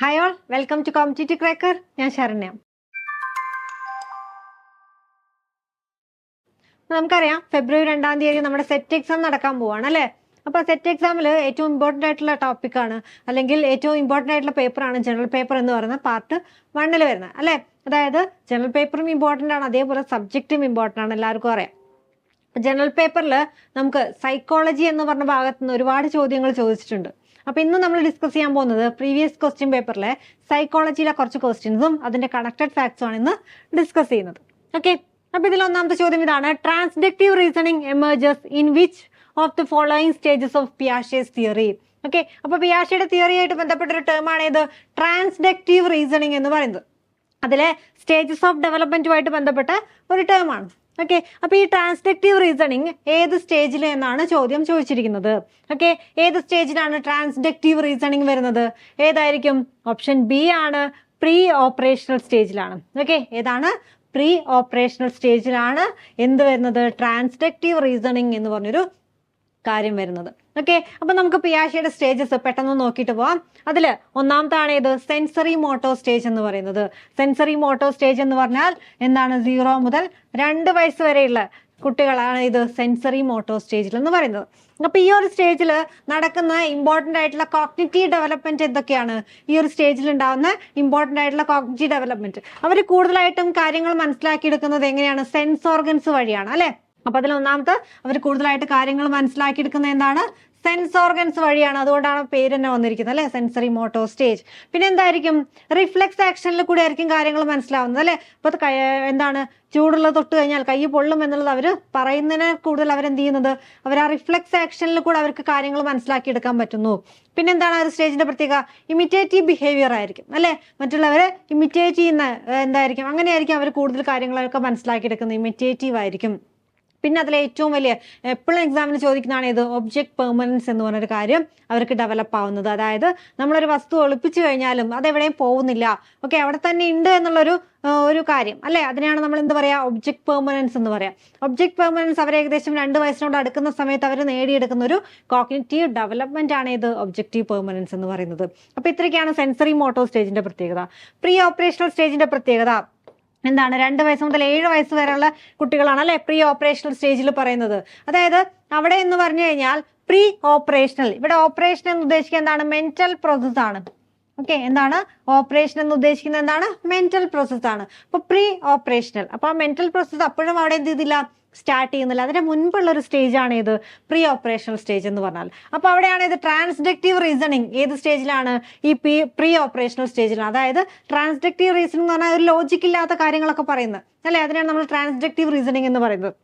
Hi all welcome to competitive cracker ഞാൻ ശരണ്യ. നമുക്കറിയാം ഫെബ്രുവരി രണ്ടാം തീയതി നമ്മുടെ സെറ്റ് എക്സാം നടക്കാൻ പോവാണ് അല്ലേ? അപ്പോൾ സെറ്റ് എക്സാമിൽ ഏറ്റവും ഇമ്പോർട്ടന്റ് ആയിട്ടുള്ള ടോപ്പിക്കാണ് അല്ലെങ്കിൽ ഏറ്റവും ഇമ്പോർട്ടന്റ് ആയിട്ടുള്ള പേപ്പറാണ് ജനറൽ പേപ്പർ എന്ന് പറയുന്ന പാർട്ട് വണ്ണിൽ വരുന്നത് അല്ലേ? അതായത് ജനറൽ പേപ്പറും ഇമ്പോർട്ടന്റ് ആണ് അതേപോലെ സബ്ജക്റ്റും ഇമ്പോർട്ടന്റ് ആണ് എല്ലാവർക്കും അറിയാം. ജനറൽ പേപ്പറിൽ നമുക്ക് സൈക്കോളജി എന്ന് പറഞ്ഞ ഭാഗത്തുനിന്ന് ഒരുപാട് ചോദ്യങ്ങൾ ചോദിച്ചിട്ടുണ്ട്. അപ്പോൾ ഇന്ന് നമ്മൾ ഡിസ്കസ് ചെയ്യാൻ പോകുന്നത് പ്രീവിയസ് ക്വസ്റ്റ്യൻ പേപ്പറിലെ സൈക്കോളജിയിലെ കുറച്ച് ക്വസ്റ്റ്യൻസും അതിന്റെ കണക്റ്റഡ് ഫാക്ട്സും ആണ് ഇന്ന് ഡിസ്കസ് ചെയ്യുന്നത്. ഓക്കെ അപ്പോൾ ഇതിൽ ഒന്നാമത്തെ ചോദ്യം ഇതാണ്. Transductive reasoning emerges in which of the following stages of Piaget's theory okay അപ്പൊ പിയാഷയുടെ തിയറിയായിട്ട് ബന്ധപ്പെട്ട ഒരു ടേം ആണ് ഇത് ട്രാൻസ്ഡക്റ്റീവ് റീസണിങ് എന്ന് പറയുന്നത്. അതിലെ സ്റ്റേജസ് ഓഫ് ഡെവലപ്മെന്റുമായിട്ട് ബന്ധപ്പെട്ട ഒരു ടേം ആണ്. ഓക്കെ അപ്പൊ ഈ ട്രാൻസ്ഡക്റ്റീവ് റീസണിങ് ഏത് സ്റ്റേജിൽ എന്നാണ് ചോദ്യം ചോദിച്ചിരിക്കുന്നത്? ഓക്കെ ഏത് സ്റ്റേജിലാണ് ട്രാൻസ്ഡക്റ്റീവ് റീസണിങ് വരുന്നത്? ഏതായിരിക്കും? ഓപ്ഷൻ ബി ആണ് പ്രീ ഓപ്പറേഷണൽ സ്റ്റേജിലാണ് ഓക്കെ ഏതാണ്? പ്രീ ഓപ്പറേഷണൽ സ്റ്റേജിലാണ് എന്ത് വരുന്നത്? ട്രാൻസ്ഡക്റ്റീവ് റീസണിങ് എന്ന് പറഞ്ഞൊരു കാര്യം വരുന്നത്. ഓക്കെ അപ്പൊ നമുക്ക് പിയാഷയുടെ സ്റ്റേജസ് പെട്ടെന്ന് നോക്കിയിട്ട് പോവാം. അതിൽ ഒന്നാമത്താണ് ഇത് സെൻസറി മോട്ടോ സ്റ്റേജ് എന്ന് പറയുന്നത്. സെൻസറി മോട്ടോ സ്റ്റേജ് എന്ന് പറഞ്ഞാൽ എന്താണ്? സീറോ മുതൽ രണ്ട് വയസ്സ് വരെയുള്ള കുട്ടികളാണ് ഇത് സെൻസറി മോട്ടോ സ്റ്റേജിൽ എന്ന് പറയുന്നത്. അപ്പൊ ഈ ഒരു സ്റ്റേജിൽ നടക്കുന്ന ഇമ്പോർട്ടന്റ് ആയിട്ടുള്ള കോഗ്നിറ്റീവ് ഡെവലപ്മെന്റ് എന്തൊക്കെയാണ്? ഈ ഒരു സ്റ്റേജിൽ ഉണ്ടാകുന്ന ഇമ്പോർട്ടന്റ് ആയിട്ടുള്ള കോഗ്നിറ്റീവ് ഡെവലപ്മെന്റ് അവർ കൂടുതലായിട്ടും കാര്യങ്ങൾ മനസ്സിലാക്കിയെടുക്കുന്നത് എങ്ങനെയാണ്? സെൻസ് ഓർഗൻസ് വഴിയാണ് അല്ലെ? അപ്പൊ അതിൽ ഒന്നാമത്തെ അവർ കൂടുതലായിട്ട് കാര്യങ്ങൾ മനസ്സിലാക്കിയെടുക്കുന്ന എന്താണ്? സെൻസ് ഓർഗൻസ് വഴിയാണ്. അതുകൊണ്ടാണ് പേര് തന്നെ വന്നിരിക്കുന്നത് അല്ലെ? സെൻസറി മോട്ടോ സ്റ്റേജ് പിന്നെ എന്തായിരിക്കും? റിഫ്ലെക്സ് ആക്ഷനിൽ കൂടെ ആയിരിക്കും കാര്യങ്ങൾ മനസ്സിലാവുന്നത് അല്ലെ? ഇപ്പൊ എന്താണ്? ചൂടുള്ള തൊട്ട് കഴിഞ്ഞാൽ കൈ പൊള്ളും എന്നുള്ളത് അവർ പറയുന്നതിനെ കൂടുതൽ അവരെന്ത് ചെയ്യുന്നത്? അവർ ആ റിഫ്ലെക്സ് ആക്ഷനിൽ കൂടെ അവർക്ക് കാര്യങ്ങൾ മനസ്സിലാക്കി എടുക്കാൻ പറ്റുന്നു. പിന്നെ എന്താണ് ഒരു സ്റ്റേജിന്റെ പ്രത്യേക ഇമിറ്റേറ്റീവ് ബിഹേവിയർ ആയിരിക്കും അല്ലെ? മറ്റുള്ളവരെ ഇമിറ്റേറ്റ് ചെയ്യുന്ന എന്തായിരിക്കും? അങ്ങനെയായിരിക്കും അവർ കൂടുതൽ കാര്യങ്ങളൊക്കെ മനസ്സിലാക്കിയെടുക്കുന്നത്. ഇമിറ്റേറ്റീവ് ആയിരിക്കും. പിന്നെ അതിലെ ഏറ്റവും വലിയ എപ്പോഴും എക്സാമിന് ചോദിക്കുന്നതാണ് ഇത് ഒബ്ജക്ട് പെർമനൻസ് എന്ന് പറഞ്ഞൊരു കാര്യം അവർക്ക് ഡെവലപ്പ് ആവുന്നത്. അതായത് നമ്മളൊരു വസ്തു ഒളിപ്പിച്ചു കഴിഞ്ഞാലും അത് എവിടെയും പോകുന്നില്ല. ഓക്കെ അവിടെ തന്നെ ഉണ്ട് എന്നുള്ളൊരു ഒരു കാര്യം. അല്ലെ? അതിനെയാണ് നമ്മൾ എന്ത് പറയാ? ഒബ്ജക്ട് പെർമനൻസ് എന്ന് പറയാം. ഒബ്ജക്ട് പെർമനൻസ് അവർ ഏകദേശം രണ്ട് വയസ്സിനോട് അടുക്കുന്ന സമയത്ത് അവർ നേടിയെടുക്കുന്ന ഒരു കോഗ്നിറ്റീവ് ഡെവലപ്മെന്റ് ആണ് ഇത് ഒബ്ജക്റ്റീവ് പെർമനൻസ് എന്ന് പറയുന്നത്. അപ്പൊ ഇത്രയൊക്കെയാണ് സെൻസറി മോട്ടോ സ്റ്റേജിന്റെ പ്രത്യേകത. പ്രീ ഓപ്പറേഷണൽ സ്റ്റേജിന്റെ പ്രത്യേകത. എന്താണ് രണ്ട് വയസ്സ് മുതൽ ഏഴ് വയസ്സ് വരെയുള്ള കുട്ടികളാണ് അല്ലെ പ്രീ ഓപ്പറേഷണൽ സ്റ്റേജിൽ പറയുന്നത്. അതായത് അവിടെ എന്ന് പറഞ്ഞു കഴിഞ്ഞാൽ പ്രീ ഓപ്പറേഷണൽ. ഇവിടെ ഓപ്പറേഷൻ എന്ന് ഉദ്ദേശിക്കുന്നത് എന്താണ്? മെന്റൽ പ്രോസസ് ആണ്. ഓക്കെ എന്താണ്? ഓപ്പറേഷൻ എന്ന് ഉദ്ദേശിക്കുന്നത് എന്താണ്? മെന്റൽ പ്രോസസ് ആണ്. അപ്പൊ പ്രീ ഓപ്പറേഷണൽ. അപ്പൊ ആ മെന്റൽ പ്രോസസ് അപ്പോഴും അവിടെ എന്ത് ചെയ്തില്ല? സ്റ്റാർട്ട് ചെയ്യുന്നില്ല. അതിന്റെ മുൻപുള്ള ഒരു സ്റ്റേജ് ആണ് ഇത് പ്രീ ഓപ്പറേഷണൽ സ്റ്റേജ് എന്ന് പറഞ്ഞാൽ. അപ്പൊ അവിടെയാണ് ഇത് ട്രാൻസ്ഡക്റ്റീവ് റീസണിങ്. ഏത് സ്റ്റേജിലാണ് ഈ പ്രീ ഓപ്പറേഷണൽ സ്റ്റേജിലാണ് അതായത് ട്രാൻസ്ഡക്റ്റീവ് റീസണിംഗ് എന്ന് പറഞ്ഞാൽ ഒരു ലോജിക് ഇല്ലാത്ത കാര്യങ്ങളൊക്കെ പറയുന്നത്. അല്ലെ? അതിനാണ് നമ്മൾ ട്രാൻസ്ഡക്റ്റീവ് റീസണിങ് എന്ന് പറയുന്നത്.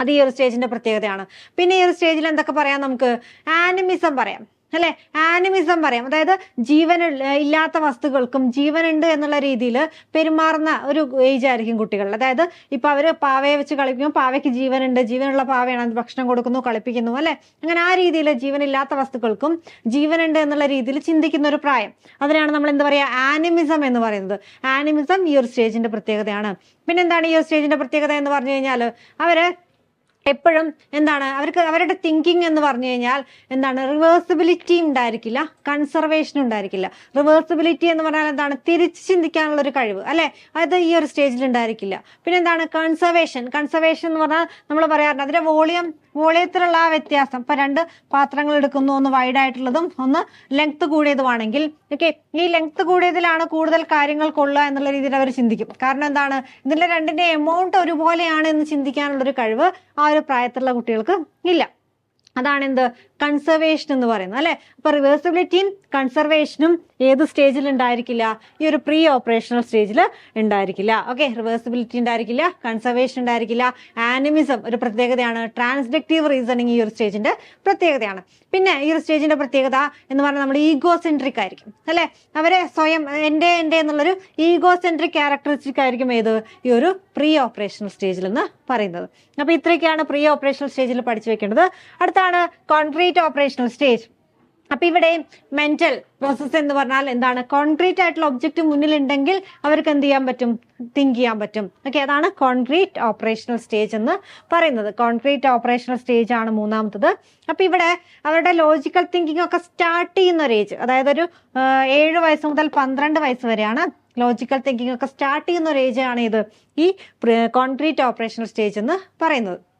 അത് ഈ ഒരു സ്റ്റേജിന്റെ പ്രത്യേകതയാണ്. പിന്നെ ഈ ഒരു സ്റ്റേജിൽ എന്തൊക്കെ പറയാം നമുക്ക്? ആനിമിസം പറയാം. അല്ലെ? ആനിമിസം പറയാം. അതായത് ജീവൻ ഇല്ലാത്ത വസ്തുക്കൾക്കും ജീവനുണ്ട് എന്നുള്ള രീതിയിൽ പെരുമാറുന്ന ഒരു ഏജ് ആയിരിക്കും കുട്ടികൾ. അതായത് ഇപ്പൊ അവർ പാവയെ വെച്ച് കളിക്കുമ്പോൾ പാവയ്ക്ക് ജീവനുണ്ട്. ജീവനുള്ള പാവയാണ്. ഭക്ഷണം കൊടുക്കുന്നു കളിപ്പിക്കുന്നു അല്ലെ? അങ്ങനെ ആ രീതിയിൽ ജീവനില്ലാത്ത വസ്തുക്കൾക്കും ജീവനുണ്ട് എന്നുള്ള രീതിയിൽ ചിന്തിക്കുന്ന ഒരു പ്രായം. അതിനാണ് നമ്മൾ എന്താ പറയാ? ആനിമിസം എന്ന് പറയുന്നത്. ആനിമിസം ഈ ഒരു സ്റ്റേജിന്റെ പ്രത്യേകതയാണ്. പിന്നെന്താണ് ഈ ഒരു സ്റ്റേജിന്റെ പ്രത്യേകത എന്ന് പറഞ്ഞു കഴിഞ്ഞാൽ അവർ എപ്പോഴും എന്താണ് അവർക്ക് അവരുടെ തിങ്കിങ് എന്ന് പറഞ്ഞു കഴിഞ്ഞാൽ എന്താണ് റിവേഴ്സിബിലിറ്റി ഉണ്ടായിരിക്കില്ല കൺസർവേഷൻ ഉണ്ടായിരിക്കില്ല. റിവേഴ്സിബിലിറ്റി എന്ന് പറഞ്ഞാൽ എന്താണ് തിരിച്ച് ചിന്തിക്കാനുള്ള ഒരു കഴിവ് അല്ലെ? അത് ഈ ഒരു സ്റ്റേജിൽ ഉണ്ടായിരിക്കില്ല. പിന്നെ എന്താണ് കൺസർവേഷൻ കൺസർവേഷൻ എന്ന് പറഞ്ഞാൽ നമ്മൾ പറയാറുണ്ട് അതിന്റെ വോളിയം വോളിയത്തിലുള്ള ആ വ്യത്യാസം. ഇപ്പൊ രണ്ട് പാത്രങ്ങൾ എടുക്കുന്നു ഒന്ന് വൈഡ് ആയിട്ടുള്ളതും ഒന്ന് ലെങ്ത് കൂടിയതുമാണെങ്കിൽ ഓക്കെ ഈ ലെങ്ത് കൂടിയതിലാണ് കൂടുതൽ കാര്യങ്ങൾ കൊള്ളുക എന്നുള്ള രീതിയിൽ അവർ ചിന്തിക്കും. കാരണം എന്താണ്? ഇതിന്റെ രണ്ടിന്റെ എമൗണ്ട് ഒരുപോലെയാണ് എന്ന് ചിന്തിക്കാനുള്ള ഒരു കഴിവ് ആ ഒരു പ്രായത്തിലുള്ള കുട്ടികൾക്ക് ഇല്ല. അതാണ് എന്ത് കൺസർവേഷൻ എന്ന് പറയുന്നത് അല്ലെ? അപ്പൊ റിവേഴ്സിബിലിറ്റിയും കൺസർവേഷനും ഏത് സ്റ്റേജിൽ ഉണ്ടായിരിക്കില്ല? ഈ ഒരു പ്രീ ഓപ്പറേഷണൽ സ്റ്റേജിൽ ഉണ്ടായിരിക്കില്ല. ഓക്കെ റിവേഴ്സിബിലിറ്റി ഉണ്ടായിരിക്കില്ല കൺസർവേഷൻ ഉണ്ടായിരിക്കില്ല. ആനിമിസം ഒരു പ്രത്യേകതയാണ്. ട്രാൻസ്ഡക്റ്റീവ് റീസണിങ് ഈ ഒരു സ്റ്റേജിന്റെ പ്രത്യേകതയാണ്. പിന്നെ ഈ ഒരു സ്റ്റേജിന്റെ പ്രത്യേകത എന്ന് പറഞ്ഞാൽ നമ്മൾ ഈഗോ സെൻട്രിക് ആയിരിക്കും അല്ലെ? അവരെ സ്വയം എന്റെ എന്റെ എന്നുള്ളൊരു ഈഗോ സെൻട്രിക് ക്യാരക്ടറിസ്റ്റിക് ആയിരിക്കും ഏത്? ഈ ഒരു പ്രീ ഓപ്പറേഷണൽ സ്റ്റേജിൽ എന്ന് പറയുന്നത്. അപ്പൊ ഇത്രയൊക്കെയാണ് പ്രീ ഓപ്പറേഷണൽ സ്റ്റേജിൽ പഠിച്ചു വെക്കേണ്ടത്. അടുത്താണ് കോൺക്രീറ്റ് ഓപ്പറേഷണൽ സ്റ്റേജ് അപ്പൊ ഇവിടെ മെന്റൽ പ്രോസസ് എന്ന് പറഞ്ഞാൽ എന്താണ്? കോൺക്രീറ്റ് ആയിട്ടുള്ള ഒബ്ജക്റ്റ് മുന്നിലുണ്ടെങ്കിൽ അവർക്ക് എന്ത് ചെയ്യാൻ പറ്റും? തിങ്ക് ചെയ്യാൻ പറ്റും. ഓക്കെ അതാണ് കോൺക്രീറ്റ് ഓപ്പറേഷണൽ സ്റ്റേജ് എന്ന് പറയുന്നത്. കോൺക്രീറ്റ് ഓപ്പറേഷണൽ സ്റ്റേജ് ആണ് മൂന്നാമത്തത്. അപ്പൊ ഇവിടെ അവരുടെ ലോജിക്കൽ തിങ്കിങ് ഒക്കെ സ്റ്റാർട്ട് ചെയ്യുന്ന ഒരു ഏജ് അതായത് ഒരു ഏഴ് വയസ്സ് മുതൽ പന്ത്രണ്ട് വയസ്സ് വരെയാണ് ലോജിക്കൽ തിങ്കിങ് ഒക്കെ സ്റ്റാർട്ട് ചെയ്യുന്ന ഒരു ഏജ് ആണ് ഇത്. ഈ കോൺക്രീറ്റ് ഓപ്പറേഷണൽ സ്റ്റേജ് എന്ന് പറയുന്നത്.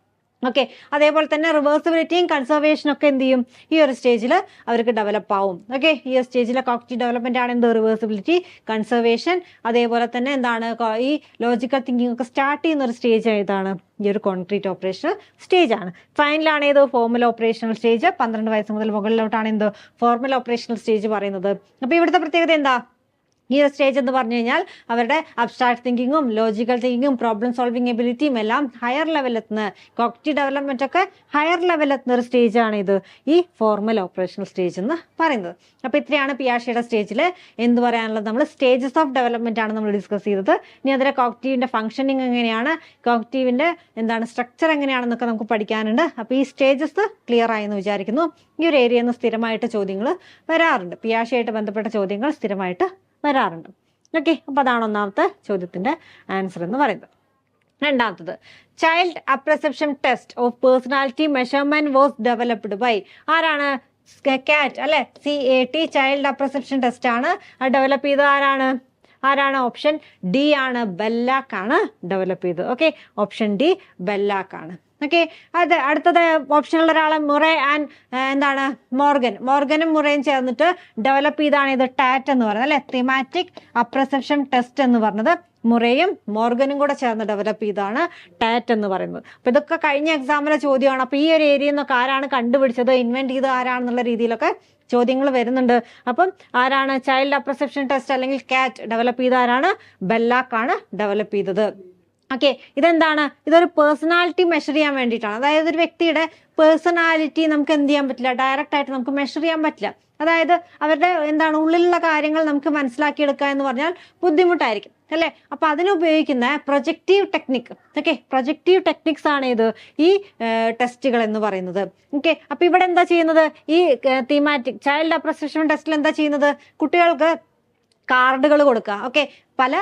ഓക്കെ അതേപോലെ തന്നെ റിവേഴ്സിബിലിറ്റിയും കൺസർവേഷനും ഒക്കെ എന്ത് ചെയ്യും? ഈ ഒരു സ്റ്റേജിൽ അവർക്ക് ഡെവലപ്പ് ആവും. ഓക്കെ ഈ ഒരു സ്റ്റേജിലെ കോക്റ്റീവ് ഡെവലപ്മെന്റ് ആണ് എന്ത്? റിവേഴ്സിബിലിറ്റി കൺസർവേഷൻ അതേപോലെ തന്നെ എന്താണ്? ഈ ലോജിക്കൽ തിങ്കിങ് ഒക്കെ സ്റ്റാർട്ട് ചെയ്യുന്ന ഒരു സ്റ്റേജ് ഏതാണ്? ഈ ഒരു കോൺക്രീറ്റ് ഓപ്പറേഷണൽ സ്റ്റേജ് ആണ്. ഫൈനലാണ് ഏത്? ഫോർമൽ ഓപ്പറേഷണൽ സ്റ്റേജ് പന്ത്രണ്ട് വയസ്സ് മുതൽ മുകളിലോട്ടാണ് എന്ത്? ഫോർമൽ ഓപ്പറേഷണൽ സ്റ്റേജ് പറയുന്നത്. അപ്പോൾ ഇവിടുത്തെ പ്രത്യേകത എന്താ? ഈ ഒരു സ്റ്റേജ് എന്ന് പറഞ്ഞു കഴിഞ്ഞാൽ അവരുടെ അബ്സ്ട്രാക്ട് തിങ്കിങ്ങും ലോജിക്കൽ തിങ്കിങ്ങും പ്രോബ്ലം സോൾവിങ് എബിലിറ്റിയും എല്ലാം ഹയർ ലെവലെത്തുന്ന കോക്റ്റി ഡെവലപ്മെന്റ് ഒക്കെ ഹയർ ലെവലെത്തുന്ന ഒരു സ്റ്റേജ് ആണ് ഇത്. ഈ ഫോർമൽ ഓപ്പറേഷണൽ സ്റ്റേജ് എന്ന് പറയുന്നത്. അപ്പൊ ഇത്രയാണ് പിയാഷയുടെ സ്റ്റേജിൽ എന്ത് പറയാനുള്ളത്? നമ്മൾ സ്റ്റേജസ് ഓഫ് ഡെവലപ്മെന്റ് ആണ് നമ്മൾ ഡിസ്കസ് ചെയ്തത്. ഇനി അതിലെ കോഗ്നിറ്റീവിന്റെ ഫംഗ്ഷനിങ് എങ്ങനെയാണ്? കോഗ്നിറ്റീവിന്റെ എന്താണ് സ്ട്രക്ചർ എങ്ങനെയാണെന്നൊക്കെ നമുക്ക് പഠിക്കാനുണ്ട്. അപ്പൊ ഈ സ്റ്റേജസ് ക്ലിയർ ആയെന്ന് വിചാരിക്കുന്നു. ഈ ഒരു നിന്ന് സ്ഥിരമായിട്ട് ചോദ്യങ്ങൾ വരാറുണ്ട്. പിയാഷയായിട്ട് ബന്ധപ്പെട്ട ചോദ്യങ്ങൾ സ്ഥിരമായിട്ട് വരാറുണ്ട്. ഓക്കെ അപ്പൊ അതാണ് ഒന്നാമത്തെ ചോദ്യത്തിന്റെ ആൻസർ എന്ന് പറയുന്നത്. രണ്ടാമത്തത് child apperception test of personality measurement was developed by ആരാണ്? കാറ്റ് അല്ലെ? C A T child apperception test ആണ് ഡെവലപ്പ് ചെയ്തത് ആരാണ്? ആരാണ്? ഓപ്ഷൻ ഡി ആണ് ബെല്ലാക്കാണ് ഡെവലപ്പ് ചെയ്തത്. ഓക്കെ ഓപ്ഷൻ ഡി ബെല്ലാക്കാണ് ഓക്കെ അത് അടുത്തത് ഓപ്ഷനുള്ള ഒരാളെ മുറെ ആൻഡ് എന്താണ് മോർഗൻ. മോർഗനും മുറയും ചേർന്നിട്ട് ഡെവലപ്പ് ചെയ്താണ് ഇത് ടാറ്റ് എന്ന് പറയുന്നത് അല്ലെ? തിമാറ്റിക് അപ്രസെപ്ഷൻ ടെസ്റ്റ് എന്ന് പറഞ്ഞത് മുറയും മോർഗനും കൂടെ ചേർന്ന് ഡെവലപ്പ് ചെയ്താണ് ടാറ്റ് എന്ന് പറയുന്നത്. അപ്പൊ ഇതൊക്കെ കഴിഞ്ഞ എക്സാമിലെ ചോദ്യമാണ്. അപ്പൊ ഈ ഒരു ഏരിയയിൽ നിന്നൊക്കെ ആരാണ് കണ്ടുപിടിച്ചത്? ഇൻവെന്റ് ചെയ്തത് ആരാണെന്നുള്ള രീതിയിലൊക്കെ ചോദ്യങ്ങൾ വരുന്നുണ്ട്. അപ്പം ആരാണ് ചൈൽഡ് അപ്രസെപ്ഷൻ ടെസ്റ്റ് അല്ലെങ്കിൽ കാറ്റ് ഡെവലപ്പ് ചെയ്ത ആരാണ്? ബെല്ലാക്കാണ് ഡെവലപ്പ് ചെയ്തത്. ഓക്കെ ഇതെന്താണ്? ഇതൊരു പേഴ്സണാലിറ്റി മെഷർ ചെയ്യാൻ വേണ്ടിയിട്ടാണ്. അതായത് ഒരു വ്യക്തിയുടെ പേഴ്സണാലിറ്റി നമുക്ക് എന്ത് ചെയ്യാൻ പറ്റില്ല? ഡയറക്റ്റ് ആയിട്ട് നമുക്ക് മെഷർ ചെയ്യാൻ പറ്റില്ല. അതായത് അവരുടെ എന്താണ് ഉള്ളിലുള്ള കാര്യങ്ങൾ നമുക്ക് മനസ്സിലാക്കിയെടുക്കുക എന്ന് പറഞ്ഞാൽ ബുദ്ധിമുട്ടായിരിക്കും. അല്ലെ? അപ്പൊ അതിനുപയോഗിക്കുന്ന projective technique okay projective techniques ആണ് ഇത് ഈ ടെസ്റ്റുകൾ എന്ന് പറയുന്നത്. ഓക്കെ അപ്പൊ ഇവിടെ എന്താ ചെയ്യുന്നത്? ഈ തീമാറ്റിക് ചൈൽഡ് അപ്രസെഷൻ ടെസ്റ്റിൽ എന്താ ചെയ്യുന്നത്? കുട്ടികൾക്ക് കാർഡുകൾ കൊടുക്കുക. ഓക്കെ? പല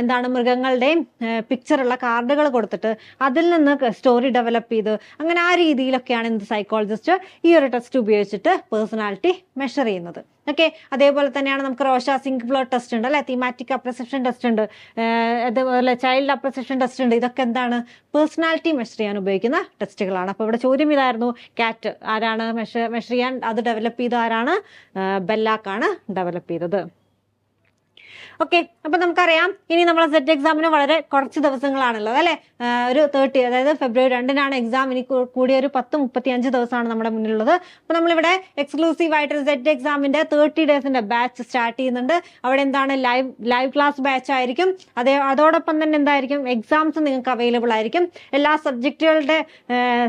എന്താണ് മൃഗങ്ങളുടെയും പിക്ചറുള്ള കാർഡുകൾ കൊടുത്തിട്ട് അതിൽ നിന്ന് സ്റ്റോറി ഡെവലപ്പ് ചെയ്ത് അങ്ങനെ ആ രീതിയിലൊക്കെയാണ് ഇന്ന് സൈക്കോളജിസ്റ്റ് ഈ ഒരു ടെസ്റ്റ് ഉപയോഗിച്ചിട്ട് പേഴ്സണാലിറ്റി മെഷർ ചെയ്യുന്നത്. ഓക്കെ? അതേപോലെ തന്നെയാണ് നമുക്ക് റോഷ സിങ്ക് ബ്ലോഡ് ടെസ്റ്റ് ഉണ്ട് അല്ലെ? തീമാറ്റിക് അപ്രസെപ്ഷൻ ടെസ്റ്റ് ഉണ്ട്. അതേപോലെ ചൈൽഡ് അപ്രസെപ്ഷൻ ടെസ്റ്റ് ഉണ്ട്. ഇതൊക്കെ എന്താണ്? പേഴ്സണാലിറ്റി മെഷർ ചെയ്യാൻ ഉപയോഗിക്കുന്ന ടെസ്റ്റുകളാണ് അപ്പോൾ ഇവിടെ ചോദ്യം ഇതായിരുന്നു. കാറ്റ് ആരാണ് മെഷർ മെഷർ ചെയ്യാൻ അത് ഡെവലപ്പ് ചെയ്ത ആരാണ്? ബെല്ലാക്കാണ് ഡെവലപ്പ് ചെയ്തത്. ഓക്കെ അപ്പൊ നമുക്കറിയാം. ഇനി നമ്മളെ സെറ്റ് എക്സാമിന് വളരെ കുറച്ച് ദിവസങ്ങളാണുള്ളത് അല്ലെ? ഒരു തേർട്ടി അതായത് ഫെബ്രുവരി രണ്ടിനാണ് എക്സാം ഇനി കൂടിയ ഒരു പത്ത് മുപ്പത്തി അഞ്ച് ദിവസമാണ് നമ്മുടെ മുന്നിലുള്ളത്. അപ്പൊ നമ്മളിവിടെ എക്സ്ക്ലൂസീവ് ആയിട്ട് സെറ്റ് എക്സാമിന്റെ തേർട്ടി ഡേയ്സിന്റെ ബാച്ച് സ്റ്റാർട്ട് ചെയ്യുന്നുണ്ട്. അവിടെ എന്താണ്? ലൈവ് ലൈവ് ക്ലാസ് ബാച്ച് ആയിരിക്കും. അതേ അതോടൊപ്പം തന്നെ എന്തായിരിക്കും? എക്സാംസ് നിങ്ങൾക്ക് അവൈലബിൾ ആയിരിക്കും. എല്ലാ സബ്ജക്റ്റുകളുടെ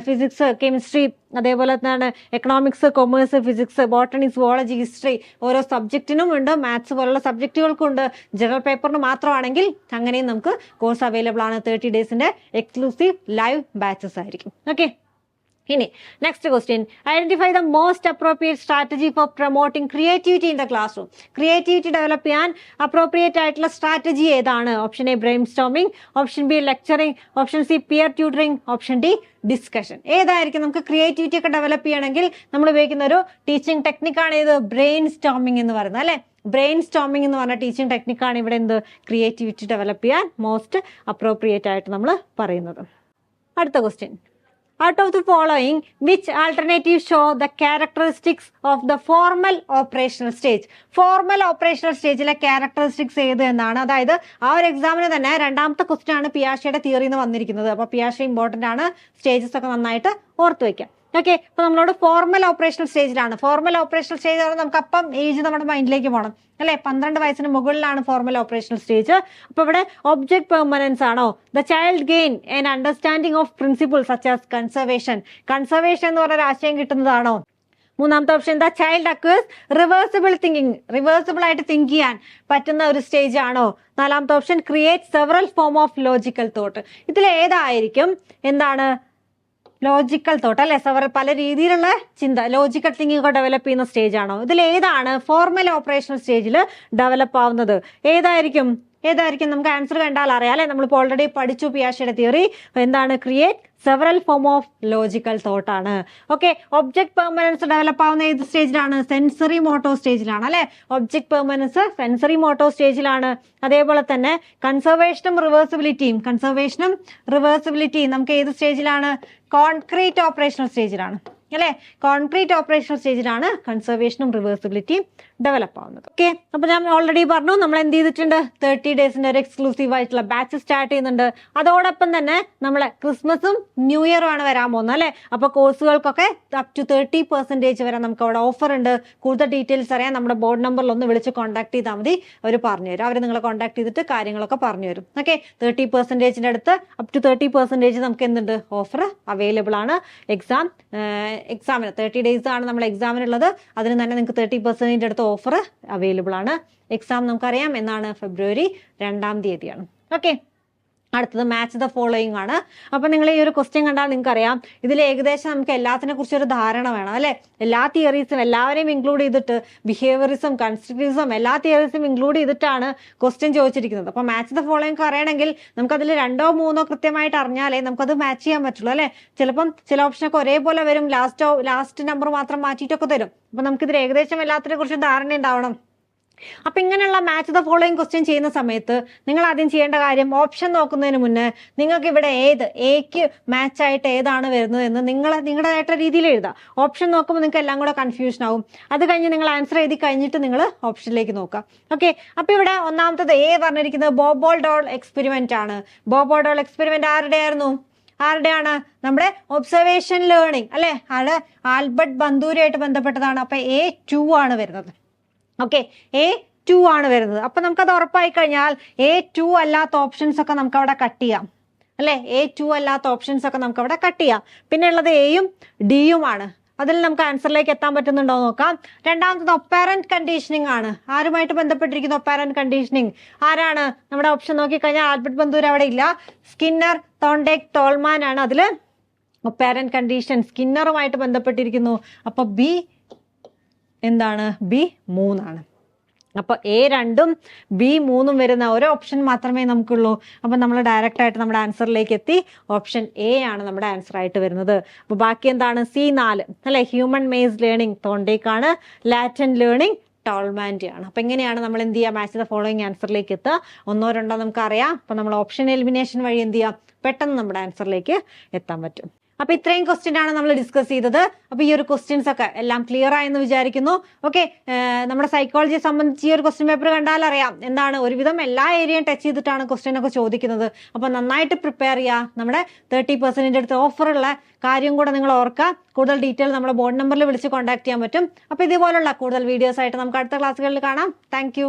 ഫിസിക്സ് കെമിസ്ട്രി അതേപോലെ തന്നെ economics commerce physics botany zoology history ഓരോ സബ്ജക്റ്റിനും ഉണ്ട്. മാത്സ് പോലുള്ള സബ്ജക്റ്റുകൾക്കും ഉണ്ട് ജനറൽ പേപ്പറിന് മാത്രമാണെങ്കിൽ അങ്ങനെയും നമുക്ക് കോഴ്സ് അവൈലബിൾ ആണ്. തേർട്ടി ഡേയ്സിന്റെ എക്സ്ക്ലൂസീവ് ലൈവ് ബാച്ചസ് ആയിരിക്കും. ഓക്കെ ഇനി next question identify the most appropriate strategy for promoting creativity in the classroom creativity develop ചെയ്യാൻ അപ്രോപ്രിയേറ്റ് ആയിട്ടുള്ള സ്ട്രാറ്റജി ഏതാണ്? Option A brainstorming option B lecturing option C peer tutoring option D discussion ഏതായിരിക്കും നമുക്ക് creativity ഒക്കെ develop ചെയ്യണമെങ്കിൽ നമ്മൾ ഉപയോഗിക്കുന്ന ഒരു ടീച്ചിങ് ടെക്നിക്കാണ് ഇത് ബ്രെയിൻ സ്റ്റോമിംഗ് എന്ന് പറയുന്നത് അല്ലെ? ബ്രെയിൻ സ്റ്റോമിംഗ് എന്ന് പറഞ്ഞ ടീച്ചിങ് ടെക്നിക്കാണ് ഇവിടെ എന്ത്? ക്രിയേറ്റിവിറ്റി ഡെവലപ്പ് ചെയ്യാൻ മോസ്റ്റ് അപ്രോപ്രിയേറ്റ് ആയിട്ട് നമ്മൾ പറയുന്നത്. അടുത്ത question out of the following which alternative show the characteristics of the formal operational stage? Formal operational സ്റ്റേജിലെ ക്യാരക്ടറിസ്റ്റിക്സ് ഏത് എന്നാണ്? അതായത് ആ ഒരു എക്സാമിന് തന്നെ രണ്ടാമത്തെ ക്വസ്റ്റ്യൻ ആണ് പിയാഷയുടെ തിയറിന്ന് വന്നിരിക്കുന്നത്. അപ്പോൾ പിയാഷ ഇമ്പോർട്ടന്റ് ആണ്. സ്റ്റേജസ് ഒക്കെ നന്നായിട്ട് ഓർത്തു വെക്കാം. ഓക്കെ അപ്പൊ നമ്മളോട് ഫോർമൽ ഓപ്പറേഷണൽ സ്റ്റേജിലാണ് ഫോർമൽ ഓപ്പറേഷണൽ സ്റ്റേജ് പറഞ്ഞാൽ നമുക്ക് അപ്പം ഏജ് നമ്മുടെ മൈൻഡിലേക്ക് പോകണം അല്ലെ? പന്ത്രണ്ട് വയസ്സിന് മുകളിലാണ് ഫോർമൽ ഓപ്പറേഷണൽ സ്റ്റേജ് അപ്പൊ ഇവിടെ ഒബ്ജക്ട് പെർമനൻസ് ആണോ? The child gain and understanding of principle such as conservation conservation എന്ന് പറഞ്ഞ ആശയം കിട്ടുന്നതാണോ? മൂന്നാമത്തെ ഓപ്ഷൻ എന്താ child acquires reversible thinking reversible ആയിട്ട് തിങ്ക് ചെയ്യാൻ പറ്റുന്ന ഒരു സ്റ്റേജ് ആണോ? നാലാമത്തെ option create several form of logical thought ഇതിൽ ഏതായിരിക്കും? എന്താണ്? ലോജിക്കൽ തോട്ട് അല്ലെ? സവർ പല രീതിയിലുള്ള ചിന്ത ലോജിക്കൽ തിങ്കിങ് ഡെവലപ്പ് ചെയ്യുന്ന സ്റ്റേജ് ആണോ? ഇതിൽ ഏതാണ് ഫോർമൽ ഓപ്പറേഷണൽ സ്റ്റേജിൽ ഡെവലപ്പ് ആവുന്നത്. ഏതായിരിക്കും? ഏതായിരിക്കും? നമുക്ക് ആൻസർ കണ്ടാൽ അറിയാം അല്ലെ? നമ്മളിപ്പോൾ ഓൾറെഡി പഠിച്ചു പിയാഷയുടെ തിയറി എന്താണ്? Create several form of logical thought ആണ്. ഓക്കെ ഒബ്ജക്ട് പെർമനൻസ് ഡെവലപ്പ് ആവുന്ന ഏത് സ്റ്റേജിലാണ് സെൻസറി മോട്ടോ സ്റ്റേജിലാണ് അല്ലെ? ഒബ്ജക്ട് പെർമനൻസ് സെൻസറി മോട്ടോ സ്റ്റേജിലാണ് അതേപോലെ തന്നെ കൺസർവേഷനും റിവേഴ്സിബിലിറ്റിയും കൺസർവേഷനും റിവേഴ്സിബിലിറ്റിയും നമുക്ക് ഏത് സ്റ്റേജിലാണ് കോൺക്രീറ്റ് ഓപ്പറേഷണൽ സ്റ്റേജിലാണ് അല്ലെ? കോൺക്രീറ്റ് ഓപ്പറേഷണൽ സ്റ്റേജിലാണ് കൺസർവേഷനും റിവേഴ്സിബിലിറ്റിയും ഡെവലപ്പ് ആവുന്നത്. ഓക്കെ അപ്പൊ ഞാൻ ഓൾറെഡി പറഞ്ഞു നമ്മൾ എന്ത് ചെയ്തിട്ടുണ്ട്? തേർട്ടി ഡേയ്സിന്റെ ഒരു എക്സ്ക്ലൂസീവ് ആയിട്ടുള്ള ബാച്ച് സ്റ്റാർട്ട് ചെയ്യുന്നുണ്ട്. അതോടൊപ്പം തന്നെ നമ്മളെ ക്രിസ്മസും ന്യൂ ഇയറും ആണ് വരാൻ പോകുന്നത് അല്ലെ? അപ്പൊ കോഴ്സുകൾക്കൊക്കെ അപ് ടു തേർട്ടി പെർസെന്റേജ് വരെ നമുക്ക് അവിടെ ഓഫർ ഉണ്ട്. കൂടുതൽ ഡീറ്റെയിൽസ് അറിയാൻ നമ്മുടെ ബോർഡ് നമ്പറിൽ ഒന്ന് വിളിച്ച് കോൺടാക്ട് ചെയ്താൽ മതി. അവർ പറഞ്ഞു തരും. അവർ നിങ്ങളെ കോൺടാക്ട് ചെയ്തിട്ട് കാര്യങ്ങളൊക്കെ പറഞ്ഞു തരും. ഓക്കെ തേർട്ടി പെർസെന്റേജിന്റെ അടുത്ത് അപ് ടു തേർട്ടി പെർസെന്റേജ് നമുക്ക് എന്തുണ്ട്? ഓഫർ അവൈലബിൾ ആണ്. എക്സാം എക്സാമിന് തേർട്ടി ഡേയ്സ് ആണ് നമ്മൾ എക്സാമിനുള്ളത് അതിന് തന്നെ നിങ്ങൾക്ക് തേർട്ടി പെർസെന്റിന്റെ അടുത്ത് ഓഫർ അവൈലബിൾ ആണ്. എക്സാം നമുക്കറിയാം എന്നാണ് ഫെബ്രുവരി രണ്ടാം തീയതിയാണ്. ഓക്കെ അടുത്തത് മാച്ച് ദ ഫോളോയിങ് ആണ്. അപ്പൊ നിങ്ങൾ ഈ ഒരു ക്വസ്റ്റ്യൻ കണ്ടാൽ നിങ്ങൾക്ക് അറിയാം ഇതിൽ ഏകദേശം നമുക്ക് എല്ലാത്തിനെ കുറിച്ച് ഒരു ധാരണ വേണം അല്ലെ? എല്ലാ തിയറീസും എല്ലാവരെയും ഇൻക്ലൂഡ് ചെയ്തിട്ട് ബിഹേവിയറിസം കൺസ്ട്രക്റ്റിവിസം എല്ലാ തിയറീസും ഇൻക്ലൂഡ് ചെയ്തിട്ടാണ് ക്വസ്റ്റ്യൻ ചോദിച്ചിരിക്കുന്നത്. അപ്പൊ മാച്ച് ദ ഫോളോയിങ് അറിയണമെങ്കിൽ നമുക്കതിൽ രണ്ടോ മൂന്നോ കൃത്യമായിട്ട് അറിഞ്ഞാലേ നമുക്കത് മാച്ച് ചെയ്യാൻ പറ്റുള്ളൂ അല്ലെ? ചിലപ്പം ചില ഓപ്ഷനൊക്കെ ഒരേപോലെ വരും ലാസ്റ്റോ ലാസ്റ്റ് നമ്പർ മാത്രം മാറ്റിയിട്ടൊക്കെ തരും. അപ്പൊ നമുക്കിതിൽ ഏകദേശം എല്ലാത്തിനെ കുറിച്ച് ധാരണ ഉണ്ടാവണം. അപ്പൊ ഇങ്ങനെയുള്ള മാച്ച് ദ ഫോളോയിങ് ക്വസ്റ്റ്യൻ ചെയ്യുന്ന സമയത്ത് നിങ്ങൾ ആദ്യം ചെയ്യേണ്ട കാര്യം ഓപ്ഷൻ നോക്കുന്നതിന് മുന്നേ നിങ്ങൾക്ക് ഇവിടെ ഏത് എക്ക് മാച്ച് ആയിട്ട് ഏതാണ് വരുന്നത് എന്ന് നിങ്ങൾ നിങ്ങളുടേതായിട്ട് രീതിയിൽ എഴുതാം ഓപ്ഷൻ നോക്കുമ്പോൾ നിങ്ങൾക്ക് എല്ലാം കൂടെ കൺഫ്യൂഷൻ ആവും. അത് കഴിഞ്ഞ് നിങ്ങൾ ആൻസർ എഴുതി കഴിഞ്ഞിട്ട് നിങ്ങൾ ഓപ്ഷനിലേക്ക് നോക്കുക. ഓക്കെ അപ്പൊ ഇവിടെ ഒന്നാമത്തത് എ പറഞ്ഞിരിക്കുന്നത് ബോബോൾ ഡോൾ എക്സ്പെരിമെന്റ് ആണ്. ബോബോൾ ഡോൾ എക്സ്പെരിമെന്റ് ആരുടെ ആയിരുന്നു ആരുടെയാണ്? നമ്മുടെ ഒബ്സർവേഷൻ ലേണിംഗ് അല്ലെ? ആൾ ആൽബർട്ട് ബന്ദൂരുമായിട്ട് ബന്ധപ്പെട്ടതാണ്. അപ്പൊ എ ടു ആണ് വരുന്നത്. ഓക്കെ എ ടു ആണ് വരുന്നത്. അപ്പൊ നമുക്കത് ഉറപ്പായി കഴിഞ്ഞാൽ എ ടു അല്ലാത്ത ഓപ്ഷൻസ് ഒക്കെ നമുക്ക് അവിടെ കട്ട് ചെയ്യാം. അല്ലെ? എ ടു അല്ലാത്ത ഓപ്ഷൻസ് ഒക്കെ നമുക്ക് അവിടെ കട്ട് ചെയ്യാം. പിന്നെ ഉള്ളത് എയും ഡിയും ആണ് അതിൽ നമുക്ക് ആൻസറിലേക്ക് എത്താൻ പറ്റുന്നുണ്ടോ നോക്കാം. രണ്ടാമത്തത് ഒപ്പാരന്റ് കണ്ടീഷനിങ് ആണ്. ആരുമായിട്ട് ബന്ധപ്പെട്ടിരിക്കുന്ന ഒപ്പാരന്റ് കണ്ടീഷനിങ് ആരാണ്? നമ്മുടെ ഓപ്ഷൻ നോക്കിക്കഴിഞ്ഞാൽ ആൽബർട്ട് ബന്ദൂർ അവിടെ ഇല്ല. സ്കിന്നർ തോണ്ടേക് ടോൾമാൻ ആണ് അതിൽ ഒപ്പാരന്റ് കണ്ടീഷൻ സ്കിന്നറുമായിട്ട് ബന്ധപ്പെട്ടിരിക്കുന്നു. അപ്പൊ ബി എന്താണ്? ബി മൂന്നാണ്. അപ്പോൾ എ രണ്ടും ബി മൂന്നും വരുന്ന ഒരു ഓപ്ഷൻ മാത്രമേ നമുക്കുള്ളൂ. അപ്പോൾ നമ്മൾ ഡയറക്റ്റ് ആയിട്ട് നമ്മുടെ ആൻസറിലേക്ക് എത്തി. ഓപ്ഷൻ എ ആണ് നമ്മുടെ ആൻസർ ആയിട്ട് വരുന്നത്. അപ്പോൾ ബാക്കി എന്താണ്? സി നാല്. അല്ലെ? ഹ്യൂമൻ മേസ് ലേണിംഗ് തോണ്ടേക്കാണ്. ലാറ്റൻ ലേണിംഗ് ടോൾമാന്റി ആണ് അപ്പോൾ എങ്ങനെയാണ് നമ്മൾ എന്ത് ചെയ്യുക മാച്ച് ദ ഫോളോയിങ് ആൻസറിലേക്ക് എത്തുക. ഒന്നോ രണ്ടോ നമുക്ക് അറിയാം അപ്പോൾ നമ്മൾ ഓപ്ഷൻ എലിമിനേഷൻ വഴി എന്ത് ചെയ്യാം? പെട്ടെന്ന് നമ്മുടെ ആൻസറിലേക്ക് എത്താൻ പറ്റും. അപ്പൊ ഇത്രയും ക്വസ്റ്റ്യൻ ആണ് നമ്മൾ ഡിസ്കസ് ചെയ്തത്. അപ്പൊ ഈ ഒരു ക്വസ്റ്റ്യൻസ് ഒക്കെ എല്ലാം ക്ലിയർ ആയെന്ന് വിചാരിക്കുന്നു. ഓക്കെ നമ്മുടെ സൈക്കോളജിയെ സംബന്ധിച്ച് ഈ ഒരു ക്വസ്റ്റ്യൻ പേപ്പർ കണ്ടാൽ അറിയാം എന്താണ് ഒരുവിധം എല്ലാ ഏരിയയും ടച്ച് ചെയ്തിട്ടാണ് ക്വസ്റ്റ്യൻ ഒക്കെ ചോദിക്കുന്നത്. അപ്പൊ നന്നായിട്ട് പ്രിപ്പയർ ചെയ്യുക നമ്മുടെ തേർട്ടി പെർസെന്റിന്റെ അടുത്ത് ഓഫറുള്ള കാര്യം കൂടെ നിങ്ങൾ ഓർക്കുക. കൂടുതൽ ഡീറ്റെയിൽ നമ്മുടെ ബോർഡ് നമ്പറിൽ വിളിച്ച് കോൺടാക്ട് ചെയ്യാൻ പറ്റും. അപ്പൊ ഇതുപോലുള്ള കൂടുതൽ വീഡിയോസ് ആയിട്ട് നമുക്ക് അടുത്ത ക്ലാസ്സുകളിൽ കാണാം. താങ്ക്